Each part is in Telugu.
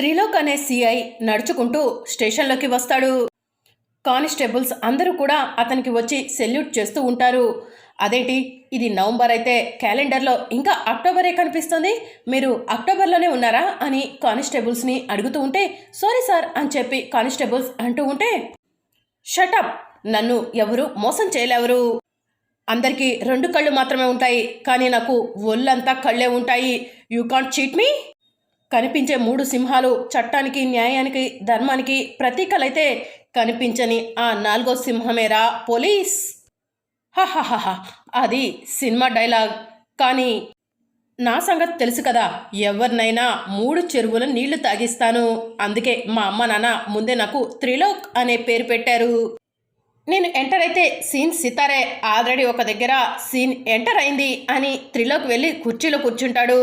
త్రిలోక్ అనే సిఐ నడుచుకుంటూ స్టేషన్లోకి వస్తాడు. కానిస్టేబుల్స్ అందరూ కూడా అతనికి వచ్చి సెల్యూట్ చేస్తూ ఉంటారు. అదేంటి? ఇది నవంబర్ అయితే క్యాలెండర్లో ఇంకా అక్టోబరే కనిపిస్తుంది. మీరు అక్టోబర్లోనే ఉన్నారా? అని కానిస్టేబుల్స్ని అడుగుతూ ఉంటే సారీ సార్ అని చెప్పి కానిస్టేబుల్స్ అంటూ ఉంటే షటప్ నన్ను ఎవరు మోసం చేయలేవరు. అందరికీ రెండు కళ్ళు మాత్రమే ఉంటాయి. కానీ నాకు ఒళ్ళంతా కళ్ళే ఉంటాయి. You can't cheat me? కనిపించే మూడు సింహాలు చట్టానికి న్యాయానికి ధర్మానికి ప్రతీకలైతే కనిపించని ఆ నాలుగో సింహమేరా పోలీస్? హహహహ అది సినిమా డైలాగ్. కానీ నా సంగతి తెలుసు కదా ఎవరినైనా మూడు చెరువుల నీళ్ళు తాగిస్తాను. అందుకే మా అమ్మ నాన్న ముందే నాకు త్రిలోక్ అనే పేరు పెట్టారు. నేను ఎంటర్ అయితే సీన్ సితారే. ఆల్రెడీ ఒక దగ్గర సీన్ ఎంటర్ అయింది అని త్రిలోక్ వెళ్ళి కుర్చీలో కూర్చుంటాడు.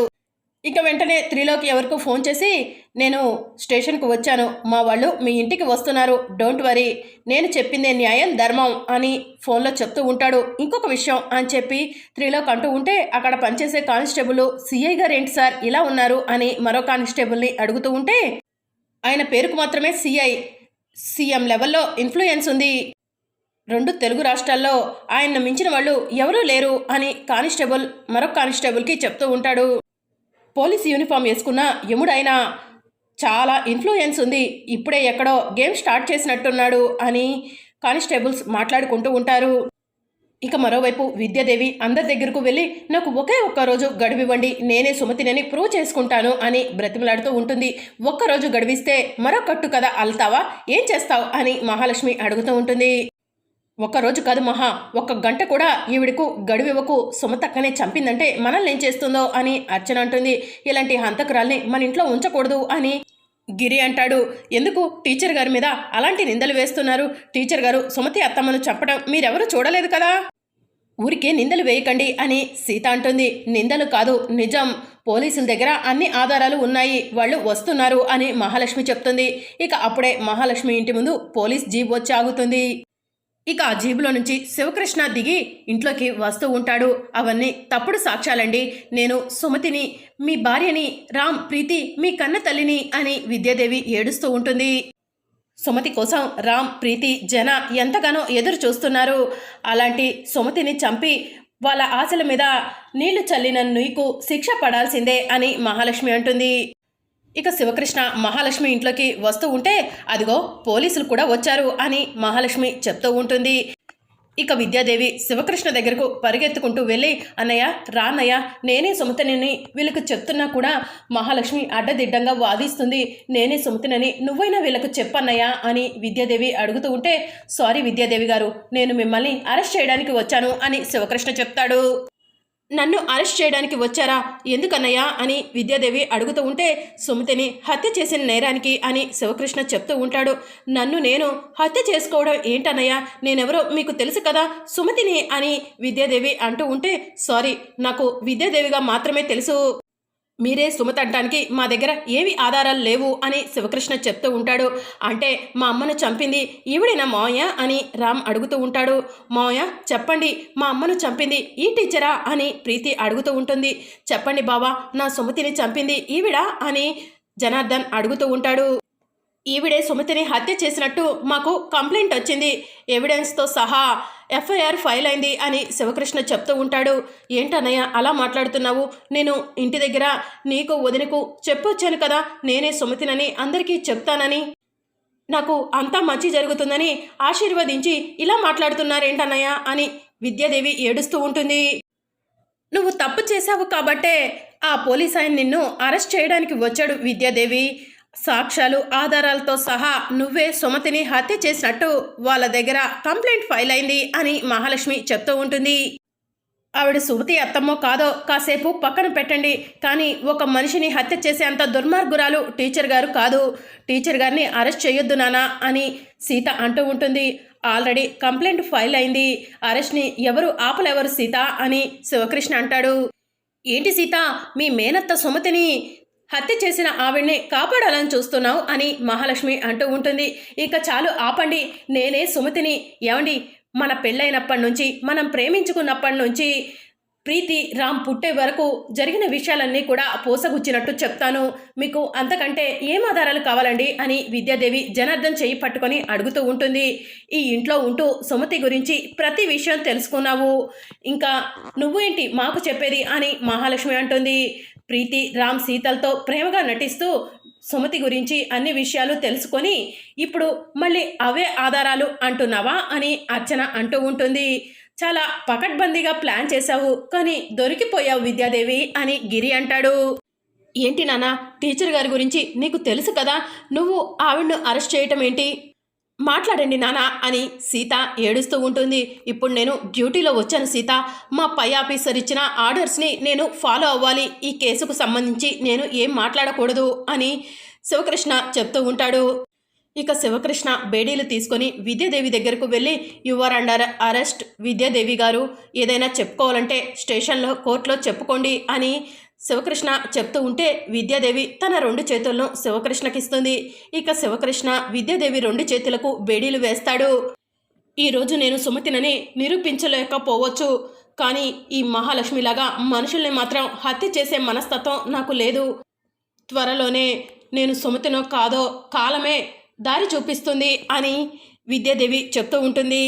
ఇక వెంటనే త్రిలోక్ ఎవరికో ఫోన్ చేసి నేను స్టేషన్కు వచ్చాను. మా వాళ్ళు మీ ఇంటికి వస్తున్నారు. Don't worry. నేను చెప్పిందే న్యాయం ధర్మం అని ఫోన్లో చెప్తూ ఉంటాడు. ఇంకొక విషయం అని చెప్పి త్రిలోక్ అంటూ ఉంటే అక్కడ పనిచేసే కానిస్టేబుల్ సిఐ గారు ఏంటి సార్? ఇలా ఉన్నారు అని మరో కానిస్టేబుల్ని అడుగుతూ ఉంటే ఆయన పేరుకు మాత్రమే సిఐ. సీఎం లెవెల్లో ఇన్ఫ్లుయెన్స్ ఉంది. రెండు తెలుగు రాష్ట్రాల్లో ఆయన్ను మించిన వాళ్ళు ఎవరూ లేరు అని కానిస్టేబుల్ మరొక కానిస్టేబుల్కి చెప్తూ ఉంటాడు. పోలీస్ యూనిఫామ్ వేసుకున్న యముడైనా చాలా ఇన్ఫ్లుయెన్స్ ఉంది. ఇప్పుడే ఎక్కడో గేమ్ స్టార్ట్ చేసినట్టున్నాడు అని కానిస్టేబుల్స్ మాట్లాడుకుంటూ ఉంటారు. ఇక మరోవైపు విద్యాదేవి అందరి దగ్గరకు వెళ్ళి నాకు ఒకే ఒక్క రోజు గడువివ్వండి. నేనే సుమతినని ప్రూవ్ చేసుకుంటాను అని బ్రతిమలాడుతూ ఉంటుంది. ఒక్కరోజు గడివిస్తే మరో కట్టు కదా అల్తావా? ఏం చేస్తావు? అని మహాలక్ష్మి అడుగుతూ ఉంటుంది. ఒక్కరోజు కాదు మహా ఒక్క గంట కూడా ఈవిడకు గడువివ్వకు సుమతక్కనే చంపిందంటే మనల్ని ఏం చేస్తుందో అని అర్చన అంటుంది. ఇలాంటి హంతకురాల్ని మన ఇంట్లో ఉంచకూడదు అని గిరి అంటాడు. ఎందుకు? టీచర్ గారి మీద అలాంటి నిందలు వేస్తున్నారు. టీచర్ గారు సుమతి అత్తమ్మను చంపడం మీరెవరూ చూడలేదు కదా? ఊరికే నిందలు వేయకండి అని సీత అంటుంది. నిందలు కాదు నిజం. పోలీసుల దగ్గర అన్ని ఆధారాలు ఉన్నాయి. వాళ్ళు వస్తున్నారు అని మహాలక్ష్మి చెప్తుంది. ఇక అప్పుడే మహాలక్ష్మి ఇంటి ముందు పోలీస్ జీప్ వచ్చి ఆగుతుంది. ఇక ఆ జీబులో నుంచి శివకృష్ణ దిగి ఇంట్లోకి వస్తూ ఉంటాడు. అవన్నీ తప్పుడు సాక్ష్యాలండి. నేను సుమతిని మీ భార్యని రామ్ ప్రీతి మీ కన్న తల్లిని అని విద్యాదేవి ఏడుస్తూ ఉంటుంది. సుమతి కోసం రామ్ ప్రీతి జన ఎంతగానో ఎదురు చూస్తున్నారు. అలాంటి సుమతిని చంపి వాళ్ళ ఆశల మీద నీళ్ళు చల్లిన నీకు శిక్ష పడాల్సిందే అని మహాలక్ష్మి అంటుంది. ఇక శివకృష్ణ మహాలక్ష్మి ఇంట్లోకి వస్తూ ఉంటే అదిగో పోలీసులు కూడా వచ్చారు అని మహాలక్ష్మి చెప్తూ ఉంటుంది. ఇక విద్యాదేవి శివకృష్ణ దగ్గరకు పరిగెత్తుకుంటూ వెళ్ళి అన్నయ్య రాన్నయ్య నేనే సుమతినని వీళ్ళకు చెప్తున్నా కూడా మహాలక్ష్మి అడ్డదిడ్డంగా వాదిస్తుంది. నేనే సుమతినని నువ్వైనా వీళ్ళకు చెప్పన్నయ్యా అని విద్యాదేవి అడుగుతూ ఉంటే సారీ విద్యాదేవి గారు నేను మిమ్మల్ని అరెస్ట్ చేయడానికి వచ్చాను అని శివకృష్ణ చెప్తాడు. నన్ను అరెస్ట్ చేయడానికి వచ్చారా? ఎందుకన్నయ్యా? అని విద్యాదేవి అడుగుతూ ఉంటే సుమతిని హత్య చేసిన నేరానికి అని శివకృష్ణ చెప్తూ ఉంటాడు. నన్ను నేను హత్య చేసుకోవడం ఏంటన్నయ్యా? నేనెవరో మీకు తెలుసు కదా సుమతిని అని విద్యాదేవి అంటూ ఉంటే సారీ నాకు విద్యాదేవిగా మాత్రమే తెలుసు. మీరే సుమతి అంటానికి మా దగ్గర ఏవి ఆధారాలు లేవు అని శివకృష్ణ చెప్తూ ఉంటాడు. అంటే మా అమ్మను చంపింది ఈవిడేనా మావయ్య అని రామ్ అడుగుతూ ఉంటాడు. మావయ్య చెప్పండి మా అమ్మను చంపింది ఈ టీచరా అని ప్రీతి అడుగుతూ ఉంటుంది. చెప్పండి బావా నా సుమతిని చంపింది ఈవిడ అని జనార్దన్ అడుగుతూ ఉంటాడు. ఈవిడే సుమతిని హత్య చేసినట్టు మాకు కంప్లైంట్ వచ్చింది. ఎవిడెన్స్తో సహా ఎఫ్ఐఆర్ ఫైల్ అయింది అని శివకృష్ణ చెప్తూ ఉంటాడు. ఏంటన్నయ్య అలా మాట్లాడుతున్నావు? నేను ఇంటి దగ్గర నీకు వదినకు చెప్పొచ్చాను కదా నేనే సుమతినని అందరికీ చెప్తానని. నాకు అంతా మంచి జరుగుతుందని ఆశీర్వదించి ఇలా మాట్లాడుతున్నారేంటన్నయ్య అని విద్యాదేవి ఏడుస్తూ ఉంటుంది. నువ్వు తప్పు చేశావు కాబట్టే ఆ పోలీస్ ఆయన నిన్ను అరెస్ట్ చేయడానికి వచ్చాడు విద్యాదేవి. సాక్ష్యాలు ఆధారాలతో సహా నువ్వే సుమతిని హత్య చేసినట్టు వాళ్ళ దగ్గర కంప్లైంట్ ఫైల్ అయింది అని మహాలక్ష్మి చెప్తూ ఉంటుంది. ఆవిడ సుమతి అత్తమ్మో కాదో కాసేపు పక్కన పెట్టండి. కానీ ఒక మనిషిని హత్య చేసే అంత దుర్మార్గురాలు టీచర్ గారు కాదు. టీచర్ గారిని అరెస్ట్ చేయొద్దు నానా అని సీత అంటూ ఉంటుంది. ఆల్రెడీ కంప్లైంట్ ఫైల్ అయింది. అరెస్ట్ని ఎవరు ఆపలేవరు సీత అని శివకృష్ణ అంటాడు. ఏంటి సీత? మీ మేనత్త సుమతిని హత్య చేసిన ఆవిడ్ని కాపాడాలని చూస్తున్నావు అని మహాలక్ష్మి అంటూ ఉంటుంది. ఇక చాలు ఆపండి. నేనే సుమతిని. ఏమండి మన పెళ్ళైనప్పటి నుంచి మనం ప్రేమించుకున్నప్పటి నుంచి ప్రీతి రామ్ పుట్టే వరకు జరిగిన విషయాలన్నీ కూడా పోసగుచ్చినట్టు చెప్తాను. మీకు అంతకంటే ఏం ఆధారాలు కావాలండి? అని విద్యాదేవి జనార్దన్ చేయి పట్టుకొని అడుగుతూ ఉంటుంది. ఈ ఇంట్లో ఉంటూ సుమతి గురించి ప్రతి విషయం తెలుసుకున్నావు. ఇంకా నువ్వు ఏంటి మాకు చెప్పేది? అని మహాలక్ష్మి అంటుంది. ప్రీతి రామ్ సీతలతో ప్రేమగా నటిస్తూ సుమతి గురించి అన్ని విషయాలు తెలుసుకొని ఇప్పుడు మళ్ళీ అవే ఆధారాలు అంటున్నావా అని అర్చన అంటూ ఉంటుంది. చాలా పకడ్బందీగా ప్లాన్ చేశావు కానీ దొరికిపోయావు విద్యాదేవి అని గిరి అంటాడు. ఏంటి నాన్న టీచర్ గారి గురించి నీకు తెలుసు కదా నువ్వు ఆవిడను అరెస్ట్ చేయటం ఏంటి? మాట్లాడండి నాన్న అని సీత ఏడుస్తూ ఉంటుంది. ఇప్పుడు నేను డ్యూటీలో వచ్చాను సీత. మా పై ఆఫీసర్ ఇచ్చిన ఆర్డర్స్ని నేను ఫాలో అవ్వాలి. ఈ కేసుకు సంబంధించి నేను ఏం మాట్లాడకూడదు అని శివకృష్ణ చెప్తూ ఉంటాడు. ఇక శివకృష్ణ బేడీలు తీసుకొని విద్యాదేవి దగ్గరకు వెళ్ళి యువర్ అండర్ అరెస్ట్ విద్యాదేవి గారు. ఏదైనా చెప్పుకోవాలంటే స్టేషన్లో కోర్టులో చెప్పుకోండి అని శివకృష్ణ చెప్తూ ఉంటే విద్యాదేవి తన రెండు చేతులను శివకృష్ణకిస్తుంది. ఇక శివకృష్ణ విద్యాదేవి రెండు చేతులకు బేడీలు వేస్తాడు. ఈరోజు నేను సుమతినని నిరూపించలేకపోవచ్చు. కానీ ఈ మహాలక్ష్మిలాగా మనుషుల్ని మాత్రం హత్య చేసే మనస్తత్వం నాకు లేదు. త్వరలోనే నేను సుమతినో కాదో కాలమే దారి చూపిస్తుంది అని విద్యాదేవి చెప్తూ ఉంటుంది.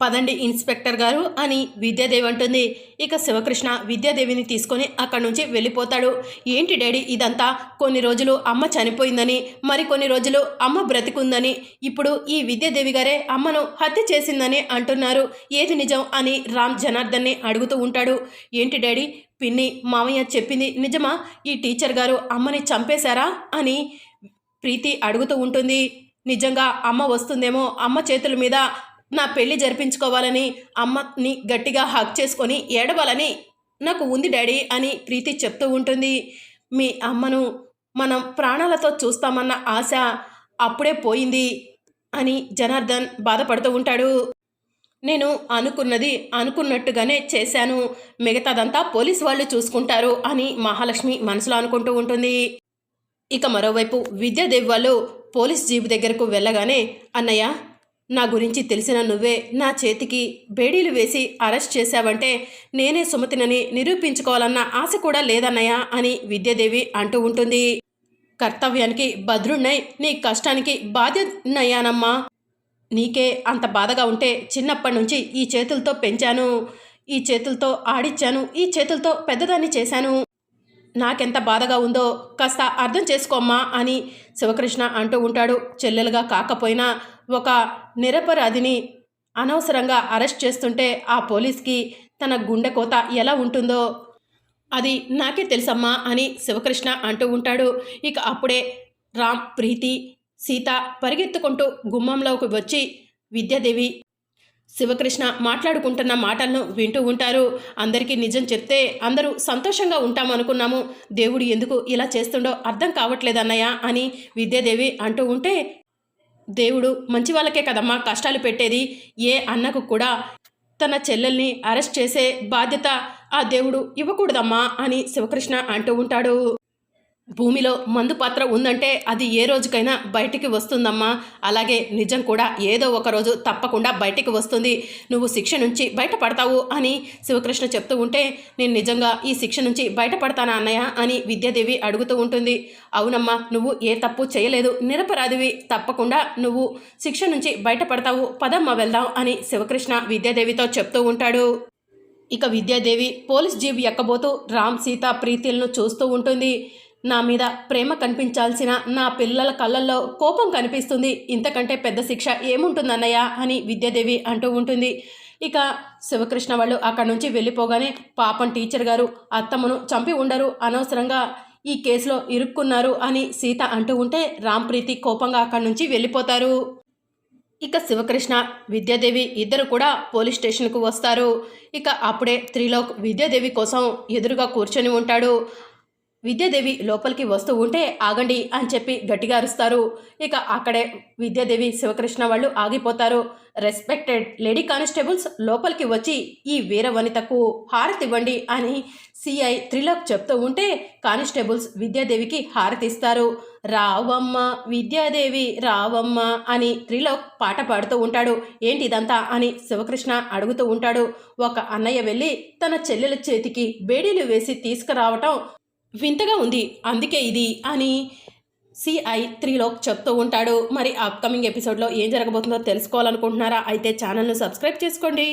పదండి ఇన్స్పెక్టర్ గారు అని విద్యాదేవి అంటుంది. ఇక శివకృష్ణ విద్యాదేవిని తీసుకొని అక్కడి నుంచి వెళ్ళిపోతాడు. ఏంటి డాడీ ఇదంతా? కొన్ని రోజులు అమ్మ చనిపోయిందని మరి కొన్ని రోజులు అమ్మ బ్రతికుందని ఇప్పుడు ఈ విద్యాదేవి గారే అమ్మను హత్య చేసిందని అంటున్నారు. ఏది నిజం అని రామ్ జనార్దన్ని అడుగుతూ ఉంటాడు. ఏంటి డాడీ? పిన్ని మామయ్య చెప్పింది నిజమా? ఈ టీచర్ గారు అమ్మని చంపేశారా? అని ప్రీతి అడుగుతూ ఉంటుంది. నిజంగా అమ్మ వస్తుందేమో అమ్మ చేతుల మీద నా పెళ్ళి జరిపించుకోవాలని అమ్మని గట్టిగా హక్ చేసుకొని ఏడవాలని నాకు ఉంది డాడీ అని ప్రీతి చెప్తూ ఉంటుంది. మీ అమ్మను మనం ప్రాణాలతో చూస్తామన్న ఆశ అప్పుడే పోయింది అని జనార్దన్ బాధపడుతూ ఉంటాడు. నేను అనుకున్నది అనుకున్నట్టుగానే చేశాను. మిగతాదంతా పోలీస్ వాళ్ళు చూసుకుంటారు అని మహాలక్ష్మి మనసులో అనుకుంటూ ఉంటుంది. ఇక మరోవైపు విద్యాదేవి వాళ్ళు పోలీస్ జీపు దగ్గరకు వెళ్ళగానే అన్నయ్య నా గురించి తెలిసిన నువ్వే నా చేతికి బేడీలు వేసి అరెస్ట్ చేశావంటే నేనే సుమతినని నిరూపించుకోవాలన్న ఆశ కూడా లేదన్నయ్య అని విద్యాదేవి అంటూ ఉంటుంది. కర్తవ్యానికి భద్రుణ్ణై నీ కష్టానికి బాధ్యనయ్యానమ్మా నీకే అంత బాధగా ఉంటే చిన్నప్పటి నుంచి ఈ చేతులతో పెంచాను. ఈ చేతులతో ఆడిచ్చాను. ఈ చేతులతో పెద్దదాన్ని చేశాను. నాకెంత బాధగా ఉందో కాస్త అర్థం చేసుకోమ్మా అని శివకృష్ణ అంటూ ఉంటాడు. చెల్లెలుగా కాకపోయినా ఒక నిరపరాధిని అనవసరంగా అరెస్ట్ చేస్తుంటే ఆ పోలీస్కి తన గుండె కోత ఎలా ఉంటుందో? అది నాకే తెలుసమ్మా అని శివకృష్ణ అంటూ ఉంటాడు. ఇక అప్పుడే రామ్ ప్రీతి సీత పరిగెత్తుకుంటూ గుమ్మంలోకి వచ్చి విద్యాదేవి శివకృష్ణ మాట్లాడుకుంటున్న మాటలను వింటూ ఉంటారు. అందరికీ నిజం చెప్తే అందరూ సంతోషంగా ఉంటామనుకున్నాము. దేవుడు ఎందుకు ఇలా చేస్తుండో అర్థం కావట్లేదన్నయ్య అని విద్యాదేవి అంటూ ఉంటే దేవుడు మంచి వాళ్ళకే కదమ్మా కష్టాలు పెట్టేది ఏ అన్నకు కూడా తన చెల్లెల్ని అరెస్ట్ చేసే బాధ్యత ఆ దేవుడు ఇవ్వకూడదమ్మా అని శివకృష్ణ అంటూ ఉంటాడు. భూమిలో మందు పాత్ర ఉందంటే అది ఏ రోజుకైనా బయటికి వస్తుందమ్మా. అలాగే నిజం కూడా ఏదో ఒక రోజు తప్పకుండా బయటికి వస్తుంది. నువ్వు శిక్ష నుంచి బయటపడతావు అని శివకృష్ణ చెప్తూ ఉంటే నేను నిజంగా ఈ శిక్ష నుంచి బయటపడతానా అన్నయ్య అని విద్యాదేవి అడుగుతూ ఉంటుంది. అవునమ్మా నువ్వు ఏ తప్పు చేయలేదు. నిరపరాధివి తప్పకుండా నువ్వు శిక్ష నుంచి బయటపడతావు. పదమ్మ వెళ్దాం అని శివకృష్ణ విద్యాదేవితో చెప్తూ ఉంటాడు. ఇక విద్యాదేవి పోలీస్ జీప్ ఎక్కబోతూ రామ్ సీత ప్రీతిలను చూస్తూ ఉంటుంది. నా మీద ప్రేమ కనిపించాల్సిన నా పిల్లల కళ్ళల్లో కోపం కనిపిస్తుంది. ఇంతకంటే పెద్ద శిక్ష ఏముంటుందన్నయ్య? అని విద్యాదేవి అంటూ ఉంటుంది. ఇక శివకృష్ణ వాళ్ళు అక్కడి నుంచి వెళ్ళిపోగానే పాపం టీచర్ గారు అత్తమ్మను చంపి ఉండరు అనవసరంగా ఈ కేసులో ఇరుక్కున్నారు అని సీత అంటూ ఉంటే రాంప్రీతి కోపంగా అక్కడి నుంచి వెళ్ళిపోతారు. ఇక శివకృష్ణ విద్యాదేవి ఇద్దరు కూడా పోలీస్ స్టేషన్కు వస్తారు. ఇక అప్పుడే త్రిలోక్ విద్యాదేవి కోసం ఎదురుగా కూర్చొని ఉంటాడు. విద్యాదేవి లోపలికి వస్తూ ఉంటే ఆగండి అని చెప్పి గట్టిగా అరుస్తారు. ఇక అక్కడే విద్యాదేవి శివకృష్ణ వాళ్ళు ఆగిపోతారు. రెస్పెక్టెడ్ లేడీ కానిస్టేబుల్స్ లోపలికి వచ్చి ఈ వీర వనితకు హారతి ఇవ్వండి అని సిఐ త్రిలోక్ చెప్తూ ఉంటే కానిస్టేబుల్స్ విద్యాదేవికి హారతి ఇస్తారు రావమ్మ విద్యాదేవి రావమ్మ అని త్రిలోక్ పాట పాడుతూ ఉంటాడు. ఏంటి ఇదంతా? అని శివకృష్ణ అడుగుతూ ఉంటాడు. ఒక అన్నయ్య వెళ్ళి తన చెల్లెల చేతికి బేడీలు వేసి తీసుకురావటం వింతగా ఉంది. అందుకే ఇది అని సిఐ త్రీలో చెప్తూ ఉంటాడు. మరి అప్కమింగ్ ఎపిసోడ్లో ఏం జరగబోతుందో తెలుసుకోవాలనుకుంటున్నారా? అయితే ఛానల్ను సబ్స్క్రైబ్ చేసుకోండి.